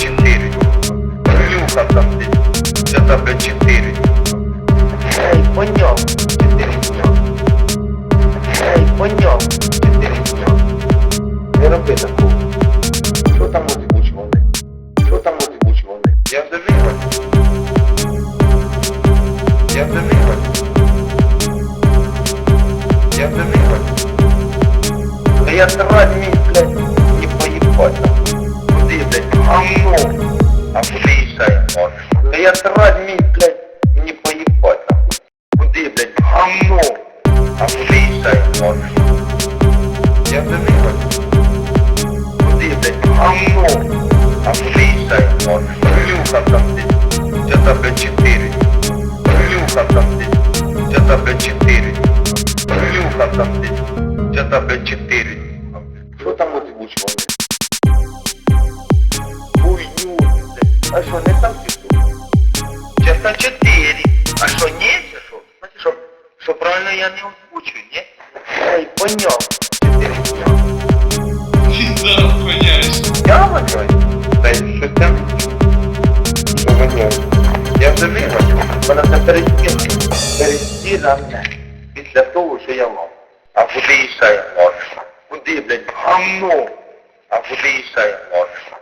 Чотири? Люха там ти. Що там блядь, чотири? Ей, поняв. Чотири дня. Ей, поняв. Чотири дня. Не роби такого. Що там озвучували? Що там озвучували? Я вже вигадав. Я вже. Да я срать мій, блядь, не поїбать. Куди, блядь, гамно? А куди он? Да я срать мій, блядь, не поїбать. Куди, блядь, гамно? А куди он? Я вигадав. Куди, блядь, гамно? А куди он? Люха там. Що там, блядь, чотири? Люха там. Що там, блядь, чотири? Люха там. Що там, блядь, чотири? Там озвучували? Хуйню. А що, не там пішло? Що там чотири? А що, ні? Що? Що, правильно я не озвучую, ні? Ей, поняв. Чотири дня. Да, охуєш. Я воняю? Та й що там? Що воняю? Я вже вигадав. Вона це перестірне. Перестіране. Після того, що я мав. А куди їжджає нож? Куди, блядь, гамно? А куди їжджає нож?